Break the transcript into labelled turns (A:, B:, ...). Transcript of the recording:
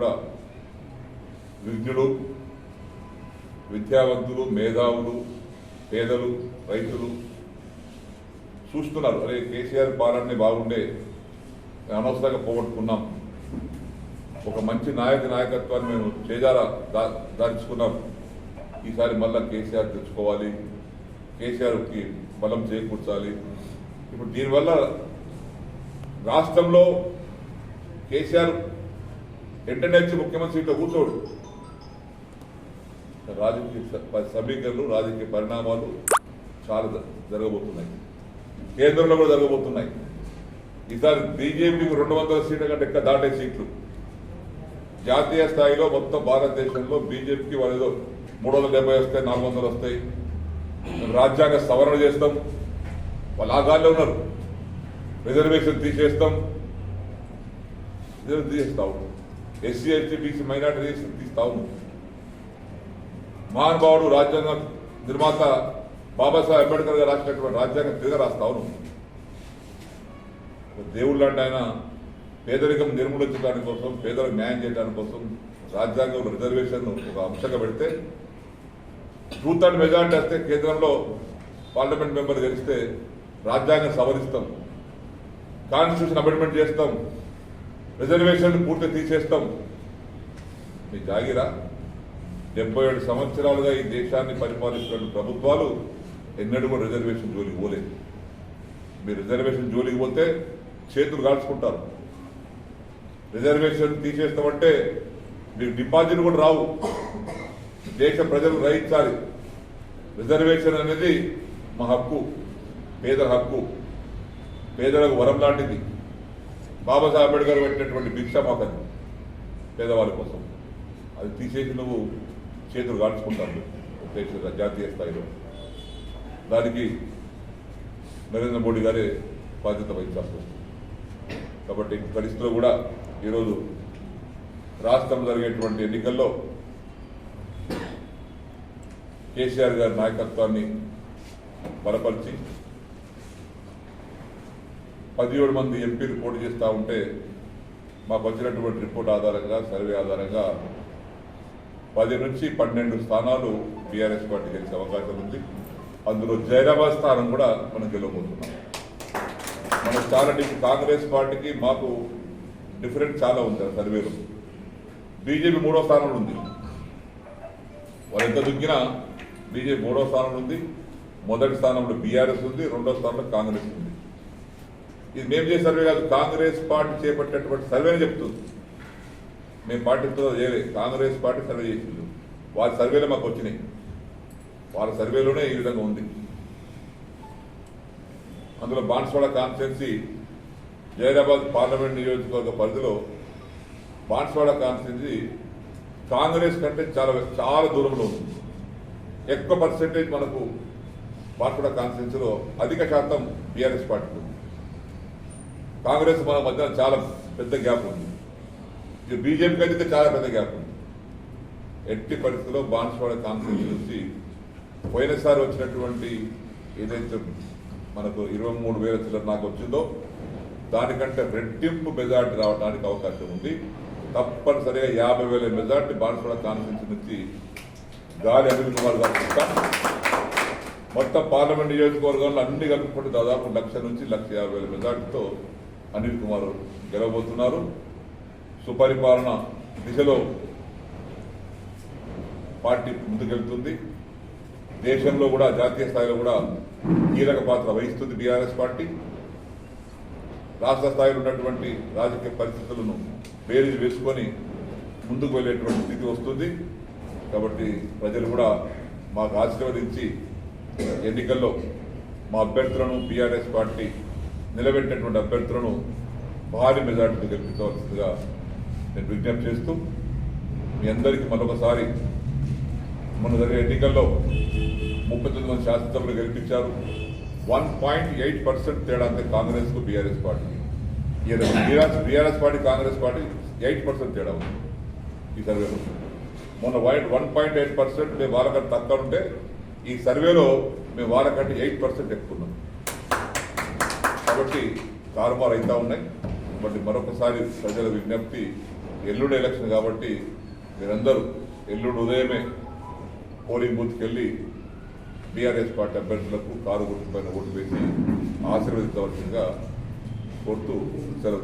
A: కూడా విజ్ఞులు విద్యావంతులు మేధావులు పేదలు రైతులు చూస్తున్నారు. అరే కేసీఆర్ పాలనని బాగుండే అనవసరంగా పోగొట్టుకున్నాం. ఒక మంచి నాయక నాయకత్వాన్ని మేము చేజారా దా దాచుకున్నాం ఈసారి మళ్ళా కేసీఆర్ తెచ్చుకోవాలి. కేసీఆర్కి బలం చేకూర్చాలి. ఇప్పుడు దీనివల్ల రాష్ట్రంలో కేసీఆర్ వెంటనే వచ్చి ముఖ్యమంత్రి సీట్లో కూర్చోడు. రాజకీయ సమీకరణలు రాజకీయ పరిణామాలు చాలా జరగబోతున్నాయి. కేంద్రంలో కూడా జరగబోతున్నాయి. ఈసారి బీజేపీకి రెండు వందల సీట్ల కంటే ఎక్కువ దాటే సీట్లు. జాతీయ స్థాయిలో మొత్తం భారతదేశంలో బీజేపీకి వాళ్ళు మూడు వందల డెబ్బై వస్తాయి నాలుగు వందలు వస్తాయి. రాజ్యాంగ సవరణ చేస్తాం. వాళ్ళు ఆ ఉన్నారు. రిజర్వేషన్ తీసేస్తాం. రిజర్వేషన్ తీసేస్తావు ఎస్సీ ఎస్టీ బీసీ మైనార్టీ తీస్తా ఉన్నాం మహానుభావుడు రాజ్యాంగ నిర్మాత బాబాసాహెబ్ అంబేద్కర్ గారు రాసినటువంటి రాజ్యాంగం తిరిగి రాస్తా ఉన్నాం దేవుళ్ళు అంటే ఆయన పేదరికం నిర్మూలించడానికి కోసం పేదలకు న్యాయం చేయడానికి కోసం రాజ్యాంగంలో రిజర్వేషన్ ఒక అంశంగా పెడితే ట్రూత్ అండ్ మెజార్టీ వస్తే కేంద్రంలో పార్లమెంట్ మెంబర్ గెలిస్తే రాజ్యాంగం సవరిస్తాం. కాన్స్టిట్యూషన్ అమెండ్మెంట్ చేస్తాం. రిజర్వేషన్ పూర్తి తీసేస్తాం. మీ జాగిరా. డెబ్బై ఏడు సంవత్సరాలుగా ఈ దేశాన్ని పరిపాలిస్తున్న ప్రభుత్వాలు ఎన్నడూ కూడా రిజర్వేషన్ జోలికి పోలేదు. మీరు రిజర్వేషన్ జోలికి పోతే చేతులు కాల్చుకుంటారు. రిజర్వేషన్ తీసేస్తామంటే మీకు డిపాజిట్ కూడా రావు. దేశ ప్రజలు గ్రహించాలి. రిజర్వేషన్ అనేది మా హక్కు పేదల హక్కు. పేదలకు వరం లాంటిది. బాబాసాహెబ్ అంబేద్కర్ పెట్టినటువంటి భిక్ష మాకు పేదవాళ్ళ కోసం. అది తీసేసి నువ్వు చేతులు కాల్చుకుంటాను దేశ జాతీయ స్థాయిలో. దానికి నరేంద్ర మోడీ గారే బాధ్యత వహించాల్సి వస్తుంది. కాబట్టి పరిస్థితిలో కూడా ఈరోజు రాష్ట్రం జరిగేటువంటి ఎన్నికల్లో కేసీఆర్ గారి నాయకత్వాన్ని బలపరిచి పదిహేడు మంది ఎంపీలు పోటీ చేస్తూ ఉంటే మాకు వచ్చినటువంటి రిపోర్ట్ ఆధారంగా సర్వే ఆధారంగా పది నుంచి పన్నెండు స్థానాలు బీఆర్ఎస్ పార్టీ గెలిచే అవకాశం ఉంది. అందులో జైరాబాద్ స్థానం కూడా మనం గెలవబోతున్నాం. మన చాలా కాంగ్రెస్ పార్టీకి మాకు డిఫరెంట్ చాలా ఉంది సర్వేలు సర్వేలో. బీజేపీ మూడో స్థానంలో ఉంది. వాళ్ళు ఎంత దుగ్గినా బీజేపీ మూడో స్థానంలో ఉంది మొదటి స్థానంలో బీఆర్ఎస్ ఉంది రెండో స్థానంలో కాంగ్రెస్ ఉంది. ఇది మేము చేసే సర్వే కాదు కాంగ్రెస్ పార్టీ చేపట్టేటువంటి సర్వేనే చెప్తుంది. మేము పార్టీతో చేయలే కాంగ్రెస్ పార్టీ సర్వే చేసిండు వారి సర్వేలు మాకు వచ్చినాయి. వాళ్ళ సర్వేలోనే ఈ విధంగా ఉంది. అందులో బాన్స్వాడ కాన్స్టిట్యున్సీ జైరాబాద్ పార్లమెంట్ నియోజకవర్గ పరిధిలో బాన్స్వాడ కాన్స్టిట్యున్సీ కాంగ్రెస్ కంటే చాలా చాలా దూరంలో ఉంది. ఎక్కువ పర్సెంటేజ్ మనకు బాన్స్వాడ కాన్స్టిట్యున్సీలో అధిక శాతం బీఆర్ఎస్ పార్టీ ఉంది. కాంగ్రెస్ మన మధ్య చాలా పెద్ద గ్యాప్ ఉంది. ఇది బీజేపీకి అయితే చాలా పెద్ద గ్యాప్ ఉంది. ఎట్టి పరిస్థితుల్లో బాన్స్వాడ కాన్స్టిట్యూన్సీ నుంచి పోయినసారి వచ్చినటువంటి ఏదైతే మనకు ఇరవై మూడు వేల చిల్లర నాకు వచ్చిందో దానికంటే రెట్టింపు మెజార్టీ రావడానికి అవకాశం ఉంది. తప్పనిసరిగా యాభై వేల మెజార్టీ బాన్స్వాడ కాన్స్టిట్యూన్సీ నుంచి గాలి అనిల్ కుమార్ గారు మొత్తం పార్లమెంట్ నియోజకవర్గంలో అన్ని కలుపుకుంటే దాదాపు లక్ష నుంచి లక్ష యాభై వేల మెజార్టీతో అనిల్ కుమార్ గెలవబోతున్నారు. సుపరిపాలన దిశలో పార్టీ ముందుకెళ్తుంది. దేశంలో కూడా జాతీయ స్థాయిలో కూడా కీలక పాత్ర వహిస్తుంది బీఆర్ఎస్ పార్టీ. రాష్ట్ర స్థాయిలో ఉన్నటువంటి రాజకీయ పరిస్థితులను బేరీజ్ వేసుకొని ముందుకు వెళ్ళేటువంటి స్థితి వస్తుంది. కాబట్టి ప్రజలు కూడా మాకు ఆశీర్వదించి ఎన్నికల్లో మా అభ్యర్థులను బీఆర్ఎస్ పార్టీ నిలబెట్టినటువంటి అభ్యర్థులను భారీ మెజార్టీతో గెలిపించవలసిందిగా నేను విజ్ఞప్తి చేస్తూ మీ అందరికీ మరొకసారి మొన్న జరిగే ఎన్నికల్లో ముప్పై తొమ్మిది మంది శాసనసభ్యులు గెలిపించారు. వన్ పాయింట్ ఎయిట్ పర్సెంట్ తేడా అంతే కాంగ్రెస్కు BRS party BRS BRS party Congress party eight percent తేడా ఉంది ఈ సర్వేలో. మొన్న వైట్ వన్ పాయింట్ ఎయిట్ పర్సెంట్ మేము వాళ్ళకంటే తక్కువ ఉంటే ఈ సర్వేలో మేము వాళ్ళకంటే ఎయిట్ పర్సెంట్ ఎక్కువ ఉన్నాం. కాబట్టి తారుమారు అవుతూ ఉన్నాయి. కాబట్టి మరొకసారి ప్రజల విజ్ఞప్తి ఎల్లుండి ఎలక్షన్ కాబట్టి మీరందరూ ఎల్లుండి ఉదయమే పోలింగ్ బూత్కి వెళ్ళి బీఆర్ఎస్ పార్టీ అభ్యర్థులకు కారు గుర్తు పైన ఓటు వేసి ఆశీర్వదించవలసిందిగా కోరుతూ సెలవు